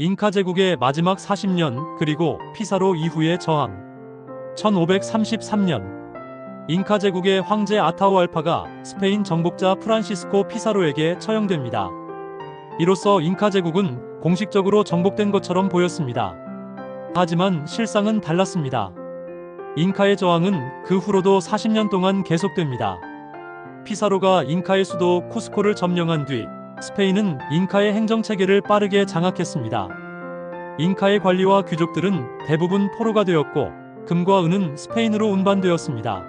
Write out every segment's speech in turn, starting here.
잉카 제국의 마지막 40년 그리고 피사로 이후의 저항 1533년 잉카 제국의 황제 아타우알파가 스페인 정복자 프란시스코 피사로에게 처형됩니다. 이로써 잉카 제국은 공식적으로 정복된 것처럼 보였습니다. 하지만 실상은 달랐습니다. 잉카의 저항은 그 후로도 40년 동안 계속됩니다. 피사로가 잉카의 수도 쿠스코를 점령한 뒤 스페인은 잉카의 행정 체계를 빠르게 장악했습니다. 잉카의 관리와 귀족들은 대부분 포로가 되었고 금과 은은 스페인으로 운반되었습니다.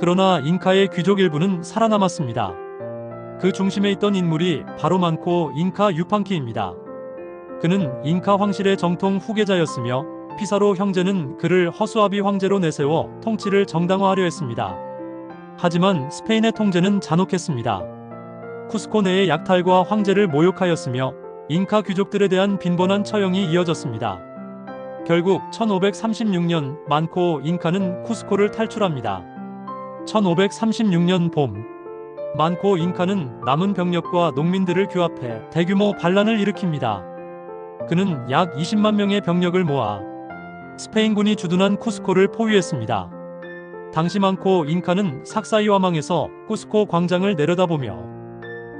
그러나 잉카의 귀족 일부는 살아남았습니다. 그 중심에 있던 인물이 바로 많고 잉카 유판키입니다. 그는 잉카 황실의 정통 후계자였으며 피사로 형제는 그를 허수아비 황제로 내세워 통치를 정당화하려 했습니다. 하지만 스페인의 통제는 잔혹했습니다. 쿠스코 내의 약탈과 황제를 모욕하였으며 잉카 귀족들에 대한 빈번한 처형이 이어졌습니다. 결국 1536년 만코 잉카는 쿠스코를 탈출합니다. 1536년 봄 만코 잉카는 남은 병력과 농민들을 규합해 대규모 반란을 일으킵니다. 그는 약 20만 명의 병력을 모아 스페인군이 주둔한 쿠스코를 포위했습니다. 당시 많고 잉카는 삭사이와망에서 쿠스코 광장을 내려다보며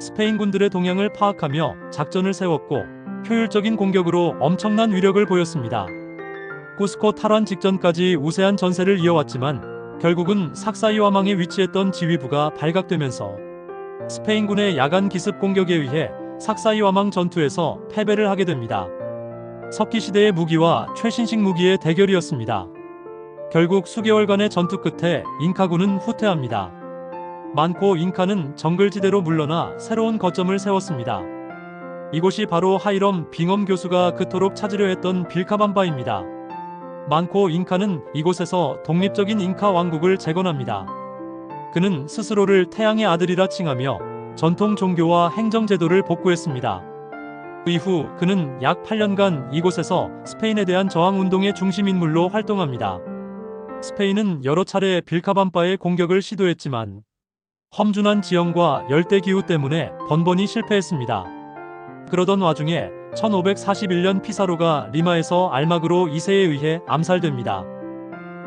스페인 군들의 동향을 파악하며 작전을 세웠고 효율적인 공격으로 엄청난 위력을 보였습니다. 쿠스코 탈환 직전까지 우세한 전세를 이어왔지만 결국은 삭사이와망에 위치했던 지휘부가 발각되면서 스페인군의 야간 기습 공격에 의해 삭사이와망 전투에서 패배를 하게 됩니다. 석기 시대의 무기와 최신식 무기의 대결이었습니다. 결국 수개월간의 전투 끝에 잉카군은 후퇴합니다. 많고 잉카는 정글지대로 물러나 새로운 거점을 세웠습니다. 이곳이 바로 하이럼 빙엄 교수가 그토록 찾으려 했던 빌카밤바입니다. 많고 잉카는 이곳에서 독립적인 잉카 왕국을 재건합니다. 그는 스스로를 태양의 아들이라 칭하며 전통 종교와 행정 제도를 복구했습니다. 그 이후 그는 약 8년간 이곳에서 스페인에 대한 저항 운동의 중심 인물로 활동합니다. 스페인은 여러 차례 빌카밤바의 공격을 시도했지만 험준한 지형과 열대 기후 때문에 번번이 실패했습니다. 그러던 와중에 1541년 피사로가 리마에서 알마그로 2세에 의해 암살됩니다.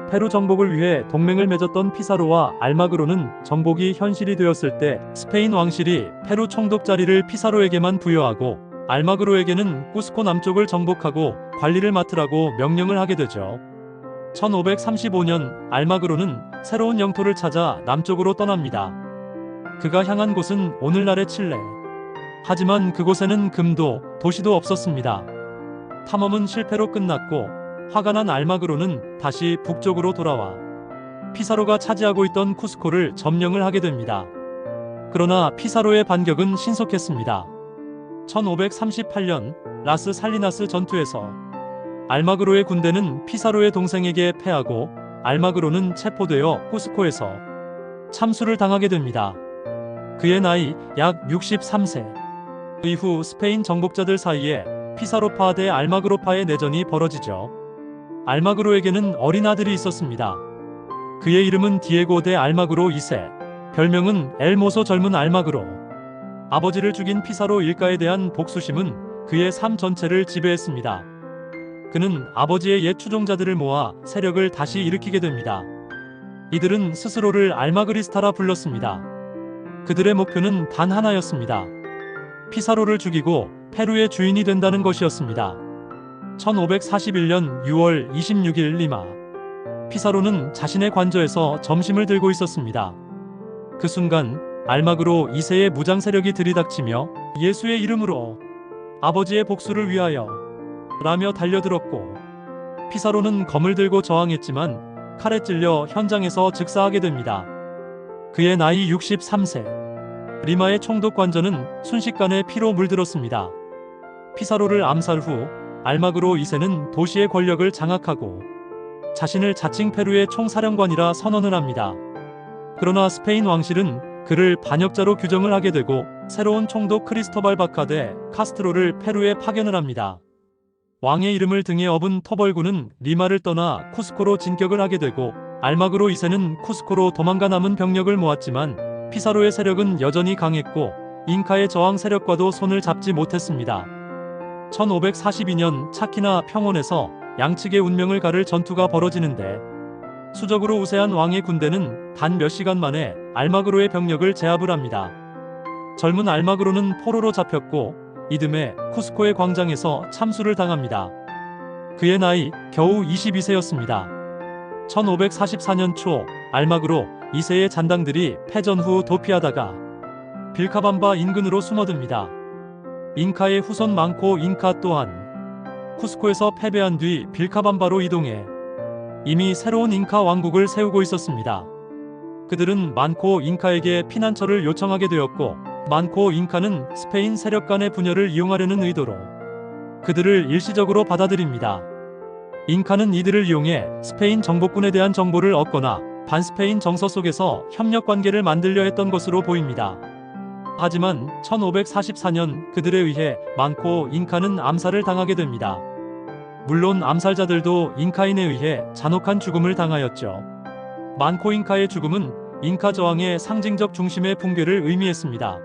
페루 정복을 위해 동맹을 맺었던 피사로와 알마그로는 정복이 현실이 되었을 때 스페인 왕실이 페루 총독 자리를 피사로에게만 부여하고 알마그로에게는 쿠스코 남쪽을 정복하고 관리를 맡으라고 명령을 하게 되죠. 1535년 알마그로는 새로운 영토를 찾아 남쪽으로 떠납니다. 그가 향한 곳은 오늘날의 칠레. 하지만 그곳에는 금도 도시도 없었습니다. 탐험은 실패로 끝났고 화가 난 알마그로는 다시 북쪽으로 돌아와 피사로가 차지하고 있던 쿠스코를 점령을 하게 됩니다. 그러나 피사로의 반격은 신속했습니다. 1538년 라스 살리나스 전투에서 알마그로의 군대는 피사로의 동생에게 패하고 알마그로는 체포되어 쿠스코에서 참수를 당하게 됩니다. 그의 나이 약 63세. 이후 스페인 정복자들 사이에 피사로파 대 알마그로파의 내전이 벌어지죠. 알마그로에게는 어린 아들이 있었습니다. 그의 이름은 디에고 대 알마그로 2세. 별명은 엘모소 젊은 알마그로. 아버지를 죽인 피사로 일가에 대한 복수심은 그의 삶 전체를 지배했습니다. 그는 아버지의 옛 추종자들을 모아 세력을 다시 일으키게 됩니다. 이들은 스스로를 알마그리스타라 불렀습니다. 그들의 목표는 단 하나였습니다. 피사로를 죽이고 페루의 주인이 된다는 것이었습니다. 1541년 6월 26일 리마. 피사로는 자신의 관저에서 점심을 들고 있었습니다. 그 순간 알마그로 2세의 무장 세력이 들이닥치며 예수의 이름으로 아버지의 복수를 위하여 라며 달려들었고 피사로는 검을 들고 저항했지만 칼에 찔려 현장에서 즉사하게 됩니다. 그의 나이 63세. 리마의 총독 관저는 순식간에 피로 물들었습니다. 피사로를 암살 후 알마그로 2세는 도시의 권력을 장악하고 자신을 자칭 페루의 총사령관이라 선언을 합니다. 그러나 스페인 왕실은 그를 반역자로 규정을 하게 되고 새로운 총독 크리스토발 바카데 카스트로를 페루에 파견을 합니다. 왕의 이름을 등에 업은 터벌군은 리마를 떠나 쿠스코로 진격을 하게 되고 알마그로 2세는 쿠스코로 도망가 남은 병력을 모았지만 피사로의 세력은 여전히 강했고 잉카의 저항 세력과도 손을 잡지 못했습니다. 1542년 차키나 평원에서 양측의 운명을 가를 전투가 벌어지는데 수적으로 우세한 왕의 군대는 단 몇 시간 만에 알마그로의 병력을 제압을 합니다. 젊은 알마그로는 포로로 잡혔고 이듬해 쿠스코의 광장에서 참수를 당합니다. 그의 나이 겨우 22세였습니다. 1544년 초 알마그로 2세의 잔당들이 패전 후 도피하다가 빌카밤바 인근으로 숨어듭니다. 잉카의 후손 많고 잉카 또한 쿠스코에서 패배한 뒤 빌카밤바로 이동해 이미 새로운 잉카 왕국을 세우고 있었습니다. 그들은 많고 잉카에게 피난처를 요청하게 되었고 많고 잉카는 스페인 세력 간의 분열을 이용하려는 의도로 그들을 일시적으로 받아들입니다. 잉카는 이들을 이용해 스페인 정복군에 대한 정보를 얻거나 반스페인 정서 속에서 협력 관계를 만들려 했던 것으로 보입니다. 하지만 1544년 그들에 의해 많고 잉카는 암살을 당하게 됩니다. 물론 암살자들도 잉카인에 의해 잔혹한 죽음을 당하였죠. 많고 잉카의 죽음은 잉카 저항의 상징적 중심의 붕괴를 의미했습니다.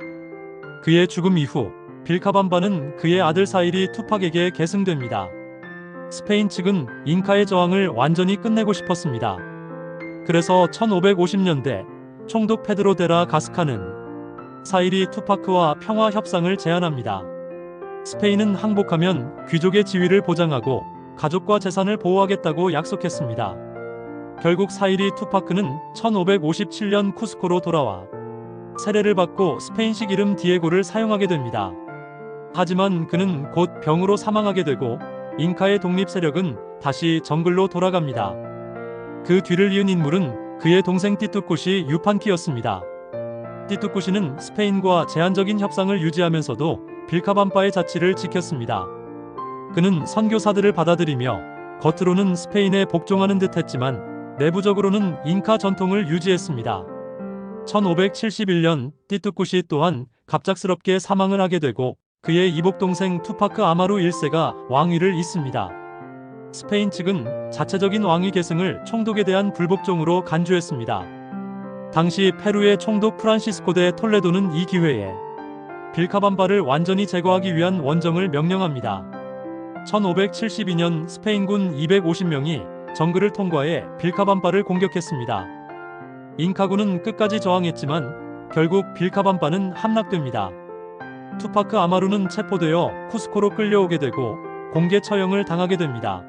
그의 죽음 이후 빌카밤바는 그의 아들 사일이 투팍에게 계승됩니다. 스페인 측은 잉카의 저항을 완전히 끝내고 싶었습니다. 그래서 1550년대 총독 페드로 데라 가스카는 사일이 투파크와 평화 협상을 제안합니다. 스페인은 항복하면 귀족의 지위를 보장하고 가족과 재산을 보호하겠다고 약속했습니다. 결국 사일이 투파크는 1557년 쿠스코로 돌아와 세례를 받고 스페인식 이름 디에고를 사용하게 됩니다. 하지만 그는 곧 병으로 사망하게 되고 잉카의 독립 세력은 다시 정글로 돌아갑니다. 그 뒤를 이은 인물은 그의 동생 띠뚜꽃이 유판키였습니다. 띠뚜꽃이는 스페인과 제한적인 협상을 유지하면서도 빌카밤바의 자치를 지켰습니다. 그는 선교사들을 받아들이며 겉으로는 스페인에 복종하는 듯 했지만 내부적으로는 잉카 전통을 유지했습니다. 1571년 띠뚜꽃이 또한 갑작스럽게 사망을 하게 되고 그의 이복 동생 투파크 아마루 1세가 왕위를 잇습니다. 스페인 측은 자체적인 왕위 계승을 총독에 대한 불복종으로 간주했습니다. 당시 페루의 총독 프란시스코 데 톨레도는 이 기회에 빌카밤바를 완전히 제거하기 위한 원정을 명령합니다. 1572년 스페인군 250명이 정글을 통과해 빌카밤바를 공격했습니다. 잉카군은 끝까지 저항했지만 결국 빌카밤바는 함락됩니다. 투파크 아마루는 체포되어 쿠스코로 끌려오게 되고 공개 처형을 당하게 됩니다.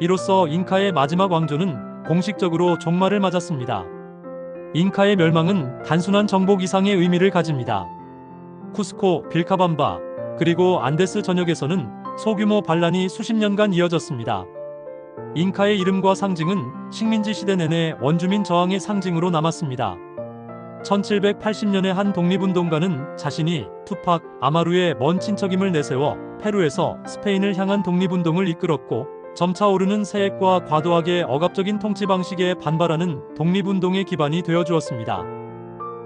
이로써 잉카의 마지막 왕조는 공식적으로 종말을 맞았습니다. 잉카의 멸망은 단순한 정복 이상의 의미를 가집니다. 쿠스코, 빌카밤바, 그리고 안데스 전역에서는 소규모 반란이 수십 년간 이어졌습니다. 잉카의 이름과 상징은 식민지 시대 내내 원주민 저항의 상징으로 남았습니다. 1780년에 한 독립운동가는 자신이 투팍 아마루의 먼 친척임을 내세워 페루에서 스페인을 향한 독립운동을 이끌었고 점차 오르는 세액과 과도하게 억압적인 통치 방식에 반발하는 독립운동의 기반이 되어 주었습니다.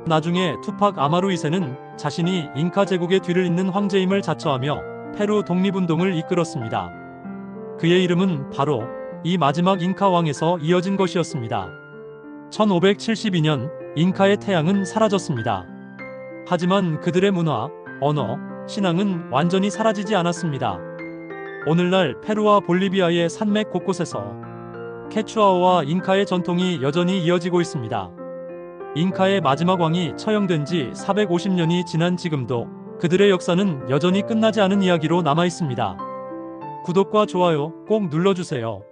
나중에 투팍 아마루 2세는 자신이 잉카 제국의 뒤를 잇는 황제임을 자처하며 페루 독립운동을 이끌었습니다. 그의 이름은 바로 이 마지막 잉카 왕에서 이어진 것이었습니다. 1572년 잉카의 태양은 사라졌습니다. 하지만 그들의 문화, 언어, 신앙은 완전히 사라지지 않았습니다. 오늘날 페루와 볼리비아의 산맥 곳곳에서 케추아어와 잉카의 전통이 여전히 이어지고 있습니다. 잉카의 마지막 왕이 처형된 지 450년이 지난 지금도 그들의 역사는 여전히 끝나지 않은 이야기로 남아 있습니다. 구독과 좋아요 꼭 눌러주세요.